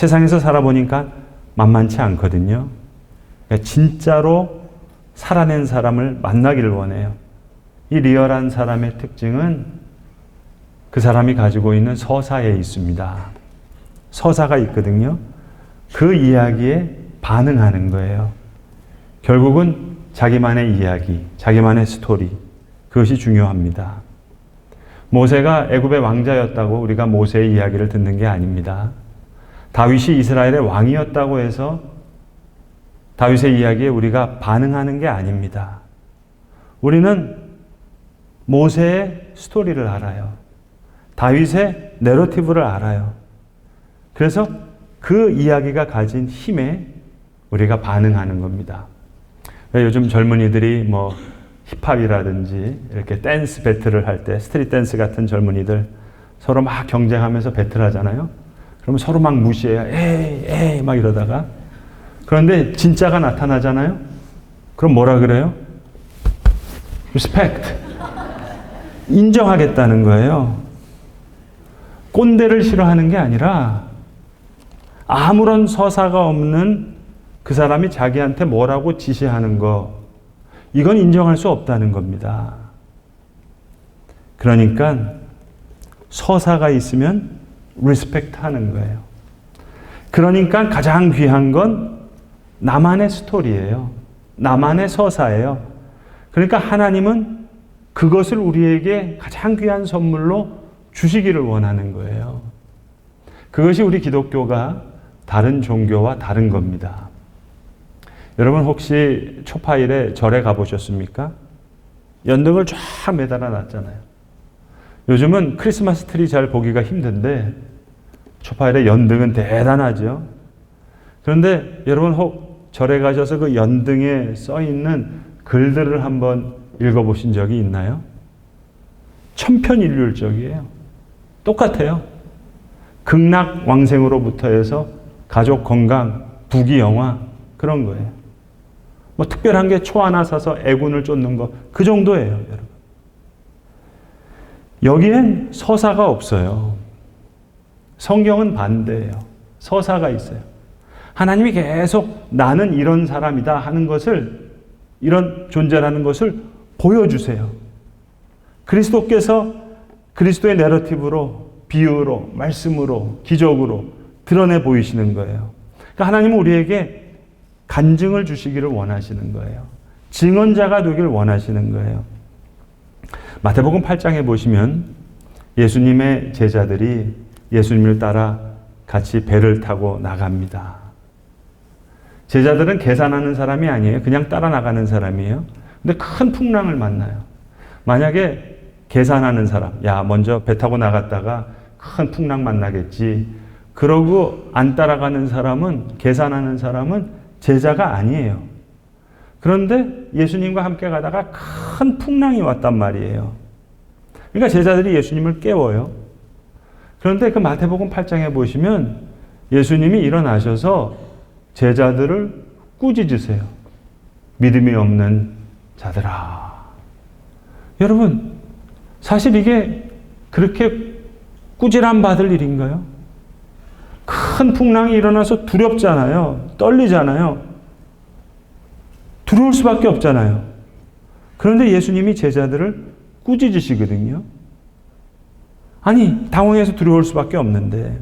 세상에서 살아보니까 만만치 않거든요. 그러니까 진짜로 살아낸 사람을 만나기를 원해요. 이 리얼한 사람의 특징은 그 사람이 가지고 있는 서사에 있습니다. 서사가 있거든요. 그 이야기에 반응하는 거예요. 결국은 자기만의 이야기, 자기만의 스토리, 그것이 중요합니다. 모세가 애굽의 왕자였다고 우리가 모세의 이야기를 듣는 게 아닙니다. 다윗이 이스라엘의 왕이었다고 해서 다윗의 이야기에 우리가 반응하는 게 아닙니다. 우리는 모세의 스토리를 알아요. 다윗의 내러티브를 알아요. 그래서 그 이야기가 가진 힘에 우리가 반응하는 겁니다. 요즘 젊은이들이 뭐 힙합이라든지 이렇게 댄스 배틀을 할 때 스트릿 댄스 같은 젊은이들 서로 막 경쟁하면서 배틀하잖아요. 그러면 서로 막 무시해요. 에이, 에이, 막 이러다가. 그런데 진짜가 나타나잖아요. 그럼 뭐라 그래요? respect. 인정하겠다는 거예요. 꼰대를 싫어하는 게 아니라 아무런 서사가 없는 그 사람이 자기한테 뭐라고 지시하는 거, 이건 인정할 수 없다는 겁니다. 그러니까 서사가 있으면 리스펙트 하는 거예요. 그러니까 가장 귀한 건 나만의 스토리예요. 나만의 서사예요. 그러니까 하나님은 그것을 우리에게 가장 귀한 선물로 주시기를 원하는 거예요. 그것이 우리 기독교가 다른 종교와 다른 겁니다. 여러분 혹시 초파일에 절에 가보셨습니까? 연등을 쫙 매달아 놨잖아요. 요즘은 크리스마스 트리 잘 보기가 힘든데 초파일에 연등은 대단하죠. 그런데 여러분 혹 절에 가셔서 그 연등에 써 있는 글들을 한번 읽어보신 적이 있나요? 천편일률적이에요. 똑같아요. 극락 왕생으로부터 해서 가족 건강, 부귀 영화 그런 거예요. 뭐 특별한 게 초 하나 사서 애군을 쫓는 거 그 정도예요, 여러분. 여기엔 서사가 없어요. 성경은 반대예요. 서사가 있어요. 하나님이 계속 나는 이런 사람이다 하는 것을 이런 존재라는 것을 보여주세요. 그리스도께서 그리스도의 내러티브로 비유로 말씀으로 기적으로 드러내 보이시는 거예요. 그러니까 하나님은 우리에게 간증을 주시기를 원하시는 거예요. 증언자가 되길 원하시는 거예요. 마태복음 8장에 보시면 예수님의 제자들이 예수님을 따라 같이 배를 타고 나갑니다. 제자들은 계산하는 사람이 아니에요. 그냥 따라 나가는 사람이에요. 근데 큰 풍랑을 만나요. 만약에 계산하는 사람, 야, 먼저 배 타고 나갔다가 큰 풍랑 만나겠지. 그러고 안 따라가는 사람은, 계산하는 사람은 제자가 아니에요. 그런데 예수님과 함께 가다가 큰 풍랑이 왔단 말이에요. 그러니까 제자들이 예수님을 깨워요. 그런데 그 마태복음 8장에 보시면 예수님이 일어나셔서 제자들을 꾸짖으세요. 믿음이 없는 자들아. 여러분, 사실 이게 그렇게 꾸지람 받을 일인가요? 큰 풍랑이 일어나서 두렵잖아요. 떨리잖아요. 두려울 수밖에 없잖아요. 그런데 예수님이 제자들을 꾸짖으시거든요. 아니, 당황해서 두려울 수밖에 없는데.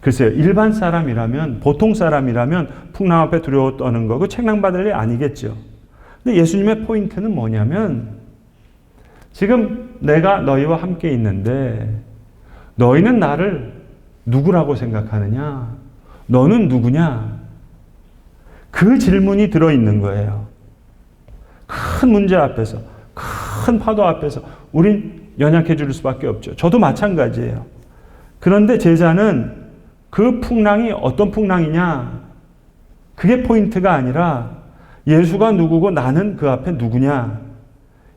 글쎄요, 일반 사람이라면, 보통 사람이라면 풍랑 앞에 두려워 떠는 거, 그 책망받을 일 아니겠죠. 근데 예수님의 포인트는 뭐냐면, 지금 내가 너희와 함께 있는데, 너희는 나를 누구라고 생각하느냐? 너는 누구냐? 그 질문이 들어있는 거예요. 큰 문제 앞에서, 큰 파도 앞에서, 우린 연약해 줄 수밖에 없죠. 저도 마찬가지예요. 그런데 제자는 그 풍랑이 어떤 풍랑이냐? 그게 포인트가 아니라 예수가 누구고 나는 그 앞에 누구냐?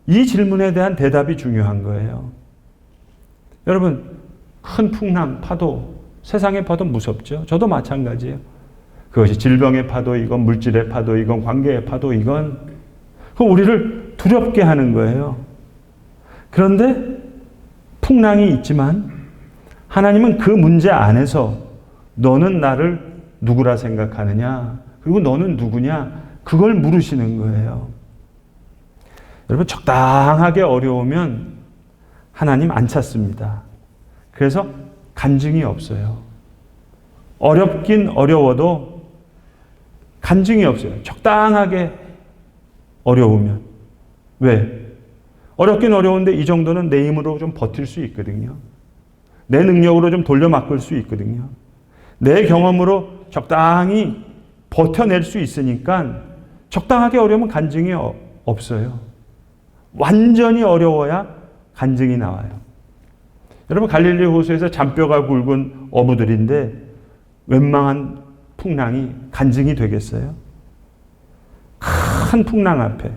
이 질문에 대한 대답이 중요한 거예요. 여러분, 큰 풍랑, 파도, 세상의 파도 무섭죠? 저도 마찬가지예요. 그것이 질병의 파도이건 물질의 파도이건 관계의 파도이건 그 우리를 두렵게 하는 거예요. 그런데 풍랑이 있지만 하나님은 그 문제 안에서 너는 나를 누구라 생각하느냐? 그리고 너는 누구냐? 그걸 물으시는 거예요. 여러분, 적당하게 어려우면 하나님 안 찾습니다. 그래서 간증이 없어요. 어렵긴 어려워도 간증이 없어요. 적당하게 어려우면. 왜? 어렵긴 어려운데 이 정도는 내 힘으로 좀 버틸 수 있거든요. 내 능력으로 좀 돌려막을 수 있거든요. 내 경험으로 적당히 버텨낼 수 있으니까 적당하게 어려우면 간증이 없어요. 완전히 어려워야 간증이 나와요. 여러분 갈릴리 호수에서 잔뼈가 굵은 어부들인데 웬만한 풍랑이 간증이 되겠어요? 큰 풍랑 앞에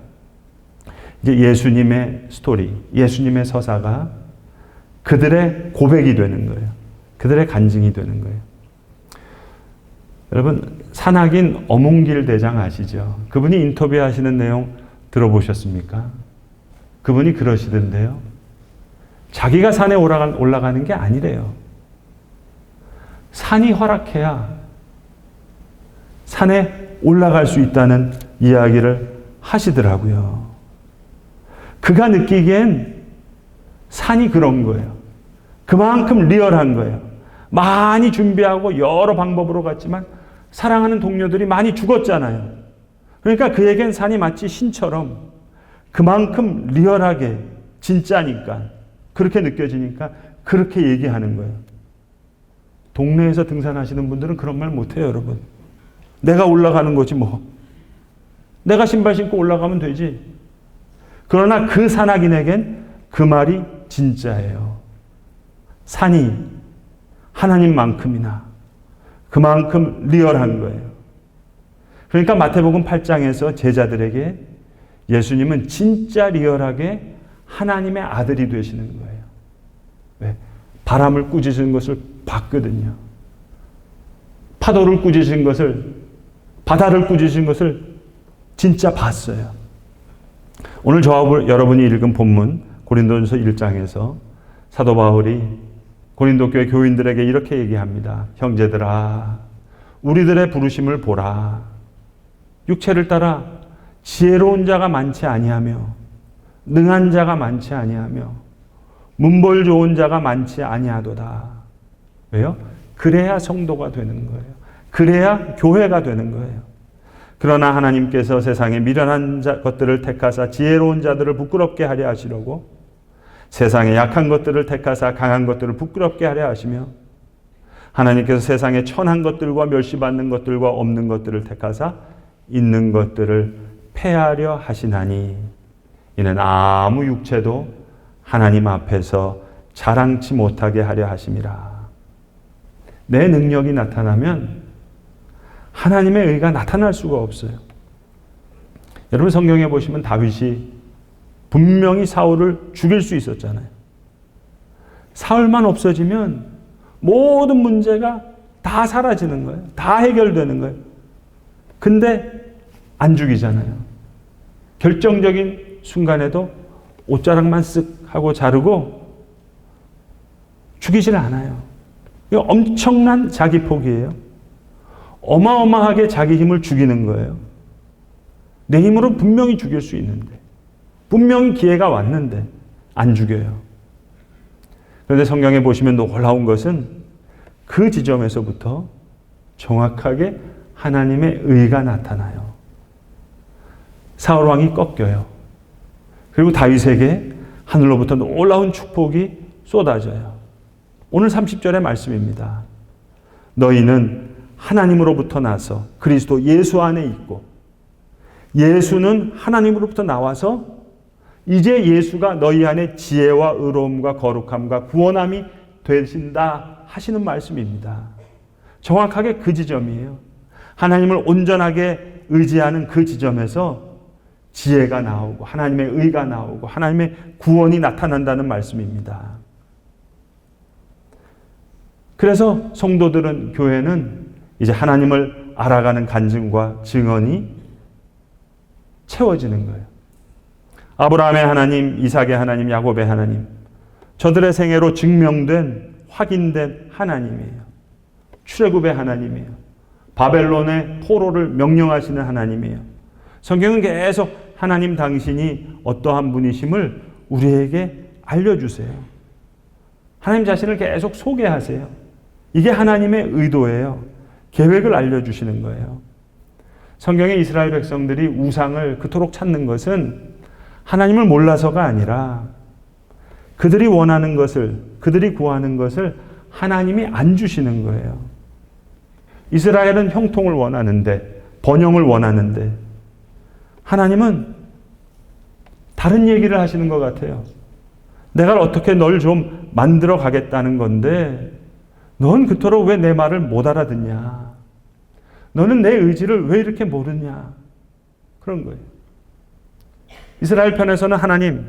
예수님의 스토리, 예수님의 서사가 그들의 고백이 되는 거예요. 그들의 간증이 되는 거예요. 여러분 산악인 어몽길 대장 아시죠? 그분이 인터뷰하시는 내용 들어보셨습니까? 그분이 그러시던데요. 자기가 산에 올라가는 게 아니래요. 산이 허락해야 산에 올라갈 수 있다는 이야기를 하시더라고요. 그가 느끼기엔 산이 그런 거예요. 그만큼 리얼한 거예요. 많이 준비하고 여러 방법으로 갔지만 사랑하는 동료들이 많이 죽었잖아요. 그러니까 그에겐 산이 마치 신처럼 그만큼 리얼하게 진짜니까 그렇게 느껴지니까 그렇게 얘기하는 거예요. 동네에서 등산하시는 분들은 그런 말 못해요, 여러분. 내가 올라가는 거지 뭐. 내가 신발 신고 올라가면 되지. 그러나 그 산악인에겐 그 말이 진짜예요. 산이 하나님만큼이나 그만큼 리얼한 거예요. 그러니까 마태복음 8장에서 제자들에게 예수님은 진짜 리얼하게 하나님의 아들이 되시는 거예요. 왜? 바람을 꾸짖은 것을 봤거든요. 파도를 꾸짖은 것을, 바다를 꾸짖은 것을 진짜 봤어요. 오늘 저와 여러분이 읽은 본문 고린도전서 1장에서 사도 바울이 고린도 교회 교인들에게 이렇게 얘기합니다. 형제들아, 우리들의 부르심을 보라. 육체를 따라 지혜로운 자가 많지 아니하며 능한 자가 많지 아니하며 문벌 좋은 자가 많지 아니하도다. 왜요? 그래야 성도가 되는 거예요. 그래야 교회가 되는 거예요. 그러나 하나님께서 세상에 미련한 자, 것들을 택하사 지혜로운 자들을 부끄럽게 하려 하시려고 세상에 약한 것들을 택하사 강한 것들을 부끄럽게 하려 하시며 하나님께서 세상에 천한 것들과 멸시받는 것들과 없는 것들을 택하사 있는 것들을 폐하려 하시나니 이는 아무 육체도 하나님 앞에서 자랑치 못하게 하려 하심이라. 내 능력이 나타나면 하나님의 의가 나타날 수가 없어요. 여러분 성경에 보시면 다윗이 분명히 사울을 죽일 수 있었잖아요. 사울만 없어지면 모든 문제가 다 사라지는 거예요. 다 해결되는 거예요. 근데 안 죽이잖아요. 결정적인 순간에도 옷자락만 쓱 하고 자르고 죽이질 않아요. 이거 엄청난 자기 포기예요. 어마어마하게 자기 힘을 죽이는 거예요. 내 힘으로 분명히 죽일 수 있는데. 분명히 기회가 왔는데 안 죽여요. 그런데 성경에 보시면 놀라운 것은 그 지점에서부터 정확하게 하나님의 의가 나타나요. 사울 왕이 꺾여요. 그리고 다윗에게 하늘로부터 놀라운 축복이 쏟아져요. 오늘 30절의 말씀입니다. 너희는 하나님으로부터 나서 그리스도 예수 안에 있고 예수는 하나님으로부터 나와서 이제 예수가 너희 안에 지혜와 의로움과 거룩함과 구원함이 되신다 하시는 말씀입니다. 정확하게 그 지점이에요. 하나님을 온전하게 의지하는 그 지점에서 지혜가 나오고 하나님의 의가 나오고 하나님의 구원이 나타난다는 말씀입니다. 그래서 성도들은 교회는 이제 하나님을 알아가는 간증과 증언이 채워지는 거예요. 아브라함의 하나님, 이삭의 하나님, 야곱의 하나님, 저들의 생애로 증명된, 확인된 하나님이에요. 출애굽의 하나님이에요. 바벨론의 포로를 명령하시는 하나님이에요. 성경은 계속 하나님 당신이 어떠한 분이심을 우리에게 알려주세요. 하나님 자신을 계속 소개하세요. 이게 하나님의 의도예요. 계획을 알려주시는 거예요. 성경의 이스라엘 백성들이 우상을 그토록 찾는 것은 하나님을 몰라서가 아니라 그들이 원하는 것을, 그들이 구하는 것을 하나님이 안 주시는 거예요. 이스라엘은 형통을 원하는데, 번영을 원하는데, 하나님은 다른 얘기를 하시는 것 같아요. 내가 어떻게 널 좀 만들어 가겠다는 건데, 넌 그토록 왜 내 말을 못 알아듣냐? 너는 내 의지를 왜 이렇게 모르냐? 그런 거예요. 이스라엘 편에서는 하나님,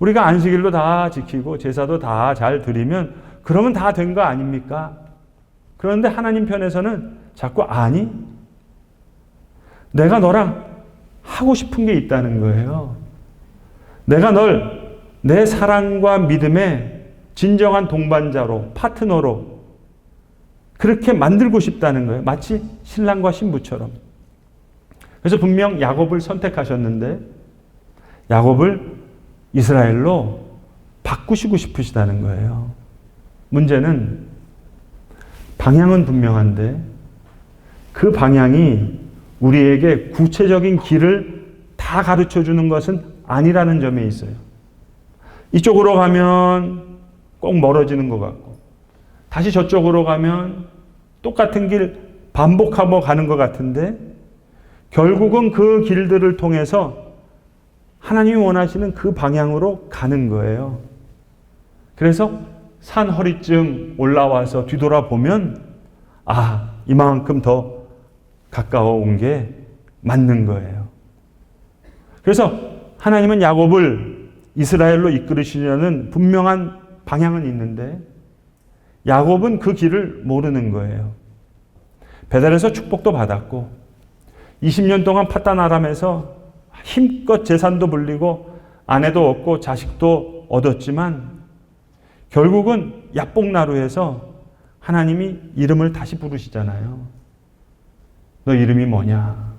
우리가 안식일도 다 지키고 제사도 다 잘 드리면 그러면 다 된 거 아닙니까? 그런데 하나님 편에서는 자꾸 아니, 내가 너랑 하고 싶은 게 있다는 거예요. 내가 널 내 사랑과 믿음의 진정한 동반자로, 파트너로 그렇게 만들고 싶다는 거예요. 마치 신랑과 신부처럼. 그래서 분명 야곱을 선택하셨는데 야곱을 이스라엘로 바꾸시고 싶으시다는 거예요. 문제는 방향은 분명한데 그 방향이 우리에게 구체적인 길을 다 가르쳐 주는 것은 아니라는 점에 있어요. 이쪽으로 가면 꼭 멀어지는 것 같고, 다시 저쪽으로 가면 똑같은 길 반복하고 가는 것 같은데, 결국은 그 길들을 통해서 하나님이 원하시는 그 방향으로 가는 거예요. 그래서 산 허리쯤 올라와서 뒤돌아보면, 아, 이만큼 더 가까워 온 게 맞는 거예요. 그래서 하나님은 야곱을 이스라엘로 이끌으시려는 분명한 방향은 있는데 야곱은 그 길을 모르는 거예요. 베델에서 축복도 받았고 20년 동안 파단 아람에서 힘껏 재산도 불리고 아내도 얻고 자식도 얻었지만 결국은 야복나루에서 하나님이 이름을 다시 부르시잖아요. 너 이름이 뭐냐?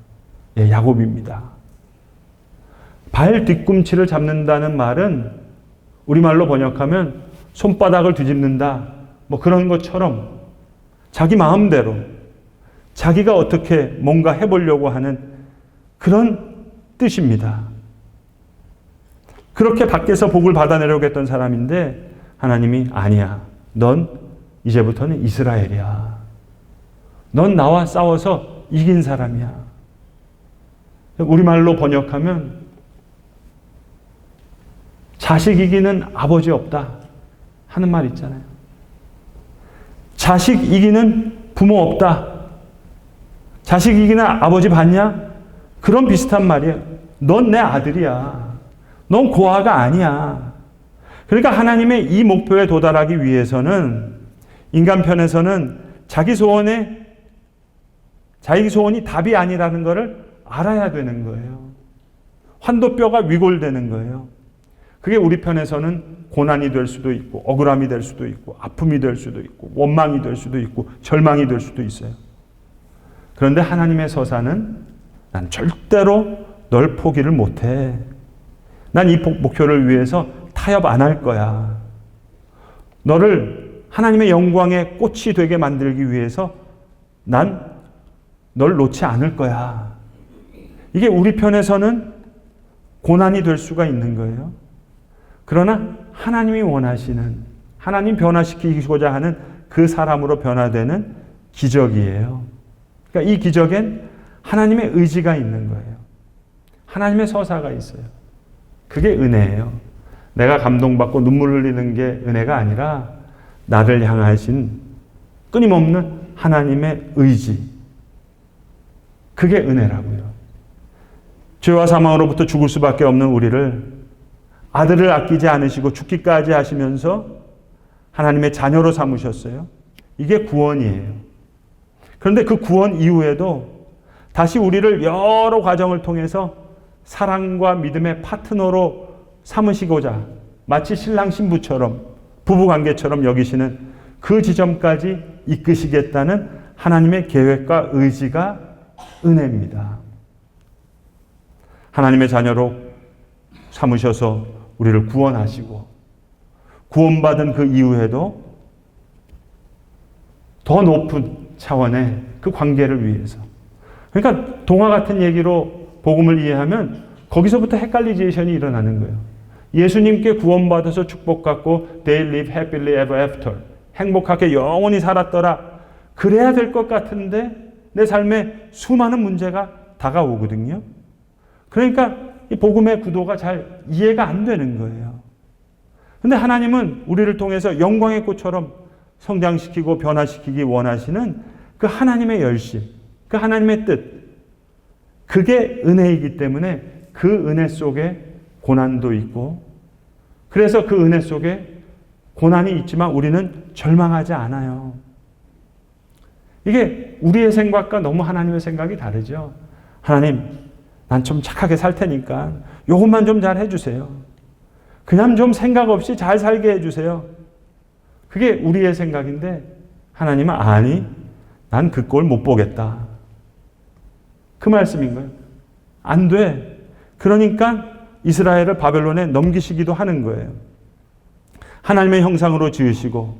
예, 야곱입니다. 발 뒤꿈치를 잡는다는 말은 우리말로 번역하면 손바닥을 뒤집는다. 뭐 그런 것처럼 자기 마음대로 자기가 어떻게 뭔가 해보려고 하는 그런 뜻입니다. 그렇게 밖에서 복을 받아내려고 했던 사람인데 하나님이 아니야. 넌 이제부터는 이스라엘이야. 넌 나와 싸워서 이긴 사람이야. 우리말로 번역하면 자식 이기는 아버지 없다 하는 말 있잖아요. 자식 이기는 부모 없다. 자식 이기는 아버지 봤냐? 그런 비슷한 말이에요. 넌내 아들이야. 넌 고아가 아니야. 그러니까 하나님의 이 목표에 도달하기 위해서는 인간 편에서는 자기 소원에 자기 소원이 답이 아니라는 것을 알아야 되는 거예요. 환도뼈가 위골되는 거예요. 그게 우리 편에서는 고난이 될 수도 있고 억울함이 될 수도 있고 아픔이 될 수도 있고 원망이 될 수도 있고 절망이 될 수도 있어요. 그런데 하나님의 서사는 난 절대로 널 포기를 못해. 난 이 목표를 위해서 타협 안 할 거야. 너를 하나님의 영광의 꽃이 되게 만들기 위해서 난 널 놓지 않을 거야. 이게 우리 편에서는 고난이 될 수가 있는 거예요. 그러나 하나님이 원하시는 하나님 변화시키고자 하는 그 사람으로 변화되는 기적이에요. 그러니까 이 기적엔 하나님의 의지가 있는 거예요. 하나님의 서사가 있어요. 그게 은혜예요. 내가 감동받고 눈물 흘리는 게 은혜가 아니라 나를 향하신 끊임없는 하나님의 의지. 그게 은혜라고요. 죄와 사망으로부터 죽을 수밖에 없는 우리를 아들을 아끼지 않으시고 죽기까지 하시면서 하나님의 자녀로 삼으셨어요. 이게 구원이에요. 그런데 그 구원 이후에도 다시 우리를 여러 과정을 통해서 사랑과 믿음의 파트너로 삼으시고자 마치 신랑 신부처럼 부부 관계처럼 여기시는 그 지점까지 이끄시겠다는 하나님의 계획과 의지가 은혜입니다. 하나님의 자녀로 삼으셔서 우리를 구원하시고 구원받은 그 이후에도 더 높은 차원의 그 관계를 위해서. 그러니까 동화 같은 얘기로 복음을 이해하면 거기서부터 헷갈리제이션이 일어나는 거예요. 예수님께 구원받아서 축복받고 they live happily ever after 행복하게 영원히 살았더라. 그래야 될 것 같은데 내 삶에 수많은 문제가 다가오거든요. 그러니까 이 복음의 구도가 잘 이해가 안 되는 거예요. 근데 하나님은 우리를 통해서 영광의 꽃처럼 성장시키고 변화시키기 원하시는 그 하나님의 열심, 그 하나님의 뜻, 그게 은혜이기 때문에 그 은혜 속에 고난도 있고, 그래서 그 은혜 속에 고난이 있지만 우리는 절망하지 않아요. 이게 우리의 생각과 너무 하나님의 생각이 다르죠. 하나님, 난 좀 착하게 살 테니까 요것만 좀 잘 해주세요. 그냥 좀 생각 없이 잘 살게 해주세요. 그게 우리의 생각인데 하나님은 아니, 난 그 꼴 못 보겠다. 그 말씀인 거예요. 안 돼. 그러니까 이스라엘을 바벨론에 넘기시기도 하는 거예요. 하나님의 형상으로 지으시고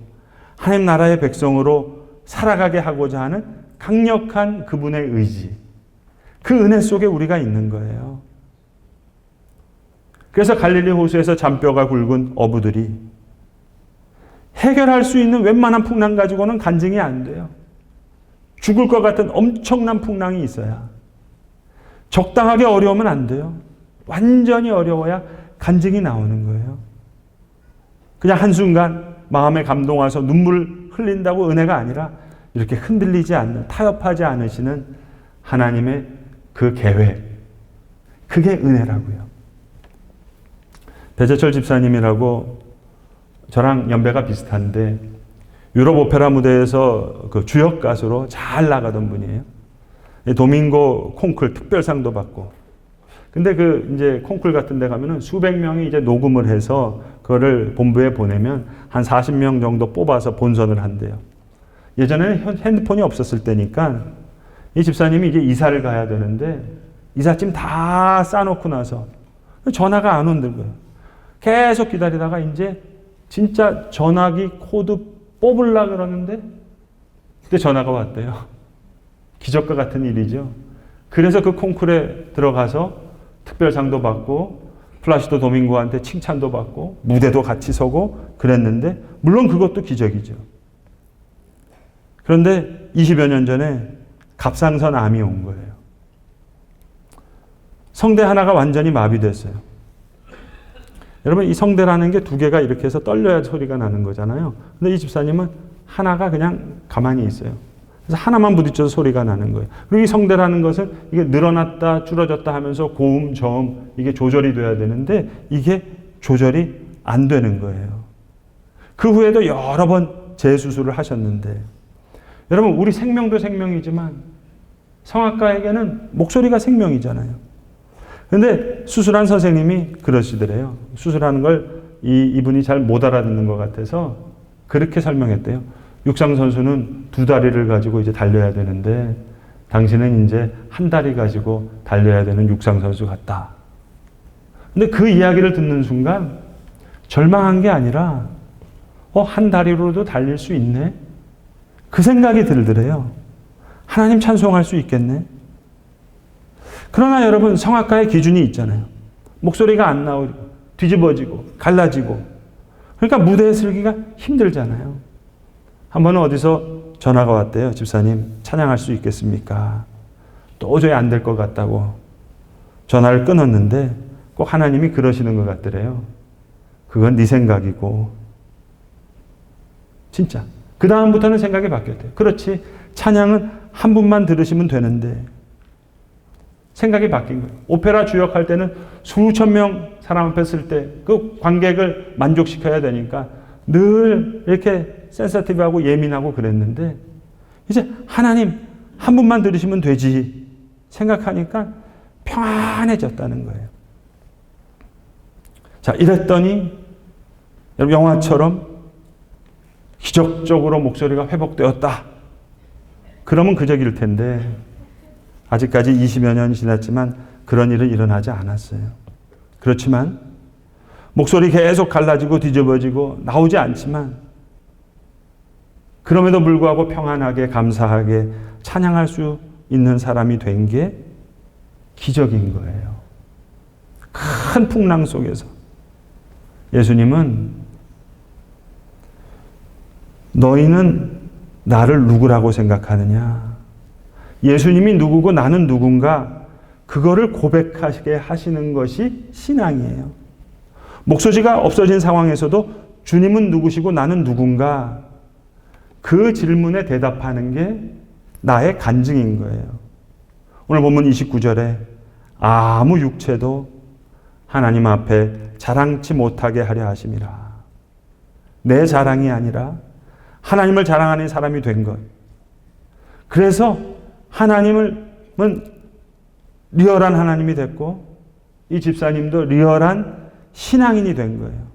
하나님 나라의 백성으로 살아가게 하고자 하는 강력한 그분의 의지. 그 은혜 속에 우리가 있는 거예요. 그래서 갈릴리 호수에서 잔뼈가 굵은 어부들이 해결할 수 있는 웬만한 풍랑 가지고는 간증이 안 돼요. 죽을 것 같은 엄청난 풍랑이 있어야. 적당하게 어려우면 안 돼요. 완전히 어려워야 간증이 나오는 거예요. 그냥 한순간 마음에 감동 와서 눈물 흘린다고 은혜가 아니라 이렇게 흔들리지 않는, 타협하지 않으시는 하나님의 그 계획. 그게 은혜라고요. 배재철 집사님이라고 저랑 연배가 비슷한데 유럽 오페라 무대에서 그 주역 가수로 잘 나가던 분이에요. 도밍고 콩쿨 특별상도 받고. 근데 그 이제 콩쿨 같은 데 가면은 수백 명이 이제 녹음을 해서 그거를 본부에 보내면 한 40명 정도 뽑아서 본선을 한대요. 예전에는 핸드폰이 없었을 때니까 이 집사님이 이제 이사를 가야 되는데 이삿짐 다 싸놓고 나서 전화가 안 온는 거예요. 계속 기다리다가 이제 진짜 전화기 코드 뽑으려 그러는데 그때 전화가 왔대요. 기적과 같은 일이죠. 그래서 그 콩쿨에 들어가서 특별상도 받고 플라시도 도밍고한테 칭찬도 받고 무대도 같이 서고 그랬는데 물론 그것도 기적이죠. 그런데 20여 년 전에 갑상선 암이 온 거예요. 성대 하나가 완전히 마비됐어요. 여러분 이 성대라는 게 두 개가 이렇게 해서 떨려야 소리가 나는 거잖아요. 근데 이 집사님은 하나가 그냥 가만히 있어요. 그래서 하나만 부딪혀서 소리가 나는 거예요. 그리고 이 성대라는 것은 이게 늘어났다 줄어졌다 하면서 고음, 저음 이게 조절이 돼야 되는데 이게 조절이 안 되는 거예요. 그 후에도 여러 번 재수술을 하셨는데 여러분 우리 생명도 생명이지만 성악가에게는 목소리가 생명이잖아요. 근데 수술한 선생님이 그러시더래요. 수술하는 걸 이, 이분이 잘 못 알아듣는 것 같아서 그렇게 설명했대요. 육상 선수는 두 다리를 가지고 이제 달려야 되는데 당신은 이제 한 다리 가지고 달려야 되는 육상 선수 같다. 근데 그 이야기를 듣는 순간 절망한 게 아니라 어, 한 다리로도 달릴 수 있네? 그 생각이 들더래요. 하나님 찬송할 수 있겠네? 그러나 여러분, 성악가의 기준이 있잖아요. 목소리가 안 나오고, 뒤집어지고, 갈라지고. 그러니까 무대에 서기가 힘들잖아요. 한 번은 어디서 전화가 왔대요. 집사님, 찬양할 수 있겠습니까? 도저히 안 될 것 같다고. 전화를 끊었는데 꼭 하나님이 그러시는 것 같더래요. 그건 네 생각이고. 진짜. 그 다음부터는 생각이 바뀌었대요. 그렇지. 찬양은 한 분만 들으시면 되는데. 생각이 바뀐 거예요. 오페라 주역할 때는 수천 명 사람 앞에 쓸 때 그 관객을 만족시켜야 되니까 늘 이렇게 센서티브하고 예민하고 그랬는데 이제 하나님 한 분만 들으시면 되지 생각하니까 평안해졌다는 거예요. 자, 이랬더니 여러분 영화처럼 기적적으로 목소리가 회복되었다. 그러면 그저일 텐데 아직까지 20여 년 지났지만 그런 일은 일어나지 않았어요. 그렇지만 목소리 계속 갈라지고 뒤집어지고 나오지 않지만 그럼에도 불구하고 평안하게 감사하게 찬양할 수 있는 사람이 된 게 기적인 거예요. 큰 풍랑 속에서 예수님은 너희는 나를 누구라고 생각하느냐? 예수님이 누구고 나는 누군가? 그거를 고백하게 하시는 것이 신앙이에요. 목소리가 없어진 상황에서도 주님은 누구시고 나는 누군가? 그 질문에 대답하는 게 나의 간증인 거예요. 오늘 본문 29절에 아무 육체도 하나님 앞에 자랑치 못하게 하려 하심이라. 내 자랑이 아니라 하나님을 자랑하는 사람이 된 것. 그래서 하나님은 리얼한 하나님이 됐고 이 집사님도 리얼한 신앙인이 된 거예요.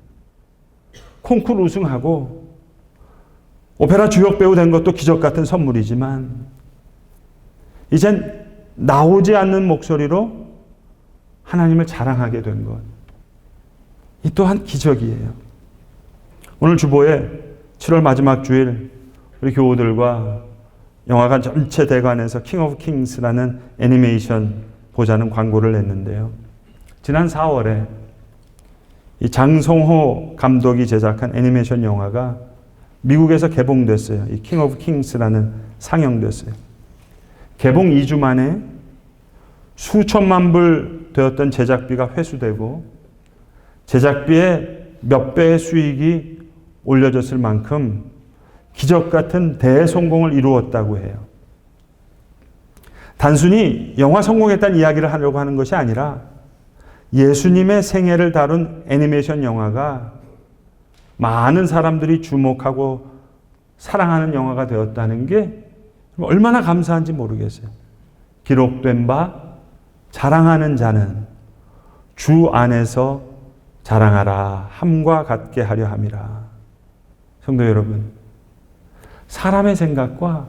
콩쿠르 우승하고 오페라 주역 배우 된 것도 기적 같은 선물이지만 이젠 나오지 않는 목소리로 하나님을 자랑하게 된 것. 이 또한 기적이에요. 오늘 주보에 7월 마지막 주일 우리 교우들과 영화관 전체 대관에서 킹 오브 킹스라는 애니메이션 보자는 광고를 냈는데요. 지난 4월에 이 장성호 감독이 제작한 애니메이션 영화가 미국에서 개봉됐어요. 이 킹 오브 킹스라는 상영됐어요. 개봉 2주 만에 수천만 불 되었던 제작비가 회수되고 제작비의 몇 배의 수익이 올려졌을 만큼 기적 같은 대성공을 이루었다고 해요. 단순히 영화 성공했다는 이야기를 하려고 하는 것이 아니라 예수님의 생애를 다룬 애니메이션 영화가 많은 사람들이 주목하고 사랑하는 영화가 되었다는 게 얼마나 감사한지 모르겠어요. 기록된 바 자랑하는 자는 주 안에서 자랑하라 함과 같게 하려 함이라. 성도 여러분, 사람의 생각과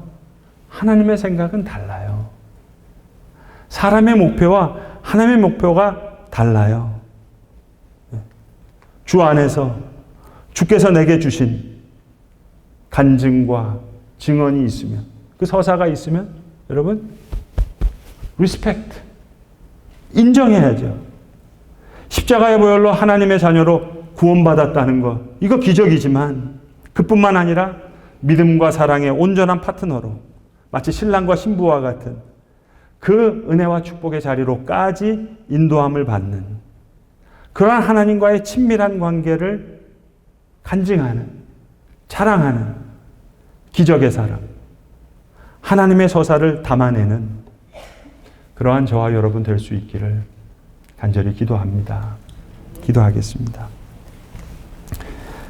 하나님의 생각은 달라요. 사람의 목표와 하나님의 목표가 달라요. 주 안에서 주께서 내게 주신 간증과 증언이 있으면 그 서사가 있으면 여러분 리스펙트 인정해야죠. 십자가의 보혈로 하나님의 자녀로 구원받았다는 것 이거 기적이지만 그뿐만 아니라 믿음과 사랑의 온전한 파트너로 마치 신랑과 신부와 같은 그 은혜와 축복의 자리로까지 인도함을 받는 그러한 하나님과의 친밀한 관계를 간증하는 자랑하는 기적의 사람 하나님의 서사를 담아내는 그러한 저와 여러분 될 수 있기를 간절히 기도합니다. 기도하겠습니다.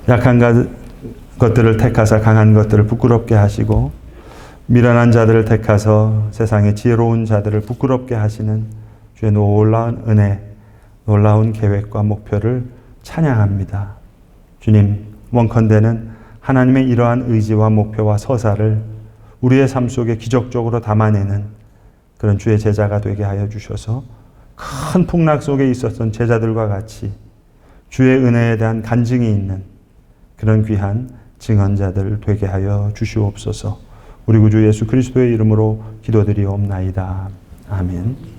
약한 것들을 택하사 강한 것들을 부끄럽게 하시고 미련한 자들을 택하서 세상의 지혜로운 자들을 부끄럽게 하시는 주의 놀라운 은혜, 놀라운 계획과 목표를 찬양합니다. 주님, 원컨대는 하나님의 이러한 의지와 목표와 서사를 우리의 삶 속에 기적적으로 담아내는 그런 주의 제자가 되게 하여 주셔서 큰 풍락 속에 있었던 제자들과 같이 주의 은혜에 대한 간증이 있는 그런 귀한 증언자들 되게 하여 주시옵소서. 우리 구주 예수 그리스도의 이름으로 기도드리옵나이다. 아멘.